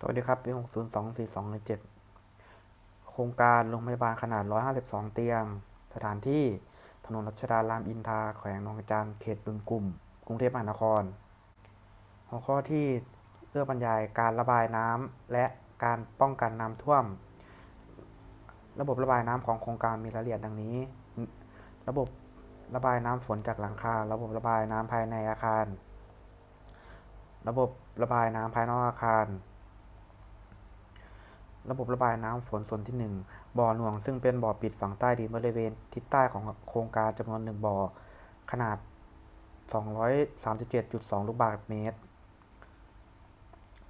สวัสดีครับ ปี 602427 โครงการโรงพยาบาลขนาด 152 เตียง สถานที่ถนนรัชดารามอินทราแขวงหนองจานเขตบึงกลุ่ม กรุงเทพมหานคร หัวข้อที่เลือบรรยายการระบายน้ำและการป้องกันน้ำท่วม ระบบระบายน้ำของโครงการมีรายละเอียดดังนี้ ระบบระบายน้ำฝนจากหลังคา ระบบระบายน้ำภายในอาคาร ระบบระบายน้ำภายนอกอาคาร ระบบระบายน้ำฝนส่วนที่ 1 บ่อหน่วง ซึ่งเป็นบ่อปิดฝังใต้ดินบริเวณทิศใต้ของโครงการจำนวน 1 บ่อ ขนาด 237.2 ลูกบาศก์เมตร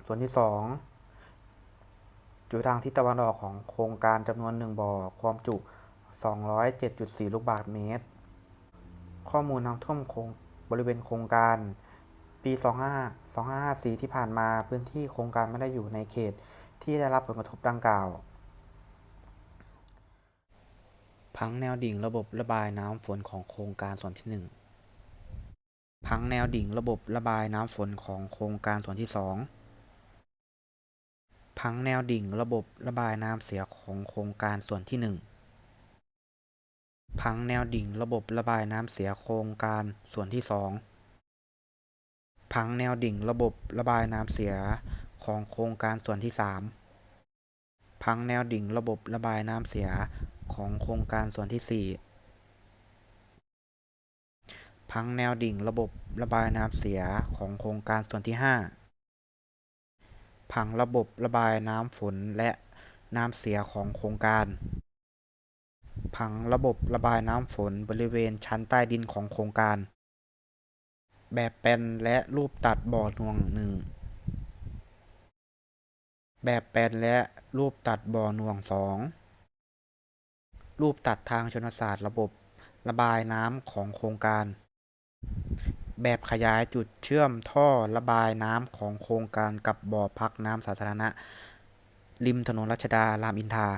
ส่วนที่ 2 จุดทางทิศตะวันออกของโครงการจำนวน 1 บ่อ ความจุ 207.4 ลูกบาศก์เมตร ข้อมูลน้ำท่วมโครงบริเวณโครงการปี 25 2554 ที่ผ่านมาพื้นที่โครงการไม่ได้อยู่ในเขต ที่ได้รับผลกระทบดังกล่าว พังแนวดิ่งระบบระบายน้ำฝนของโครงการส่วนที่ 1 พังแนวดิ่งระบบระบายน้ำฝนของโครงการส่วนที่ 2 พังแนวดิ่งระบบระบายน้ำเสียของโครงการส่วนที่ 1 พังแนวดิ่งระบบระบายน้ำเสียโครงการส่วนที่ 2พังแนวดิ่งระบบระบายน้ำเสีย ของโครงการส่วนที่ 3 พังแนวดิ่งระบบระบายน้ำเสียของโครงการส่วนที่ 4 พังแนวดิ่งระบบระบายน้ำเสียของโครงการส่วนที่ 5 พังระบบระบายน้ำฝนและน้ำเสียของโครงการ พังระบบระบายน้ำฝนบริเวณชั้นใต้ดินของโครงการ แบบแปลนและรูปตัดบ่อหน่วงหนึ่ง แบบแปลนและรูปตัดบ่อหน่วงสองรูปตัดทางชนศาสตร์ระบบระบายน้ำของโครงการ แบบขยายจุดเชื่อมท่อระบายน้ำของโครงการกับบ่อพักน้ำสาธารณะ ริมถนนรัชดารามอินทรา